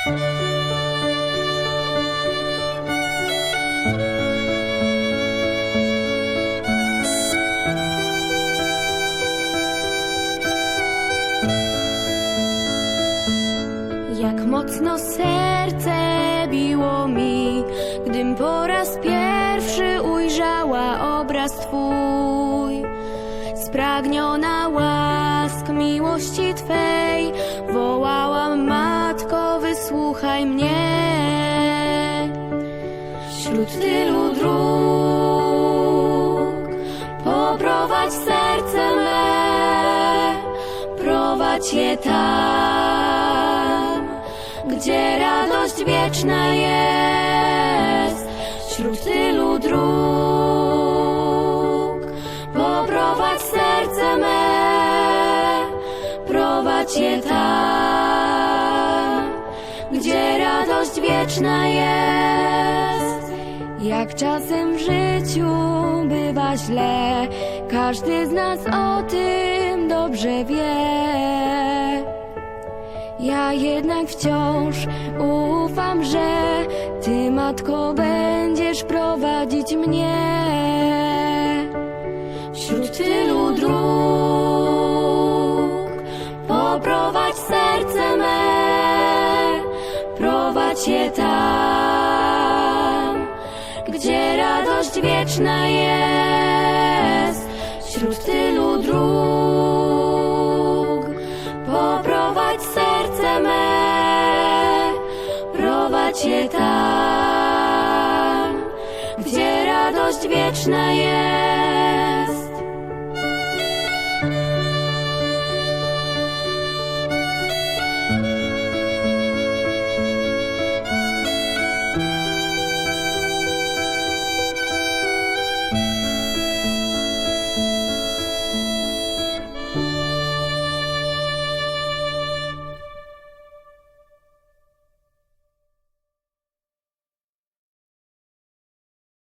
Jak mocno serce biło mi, gdym po raz pierwszy ujrzała obraz Twój. Spragniona łask miłości Twej, wołałam Matko, wysłuchaj mnie. Wśród tylu dróg poprowadź serce me, prowadź je tam, gdzie radość wieczna jest. Wśród tylu dróg poprowadź serce me, prowadź je tam, gdzie radość wieczna jest. Jak czasem w życiu bywa źle, każdy z nas o tym dobrze wie. Ja jednak wciąż ufam, że Ty, Matko, będziesz prowadzić mnie. Wśród tylu dróg poprowadź serce me, je tam, gdzie radość wieczna jest. Wśród tylu dróg poprowadź serce me, prowadź je tam, gdzie radość wieczna jest.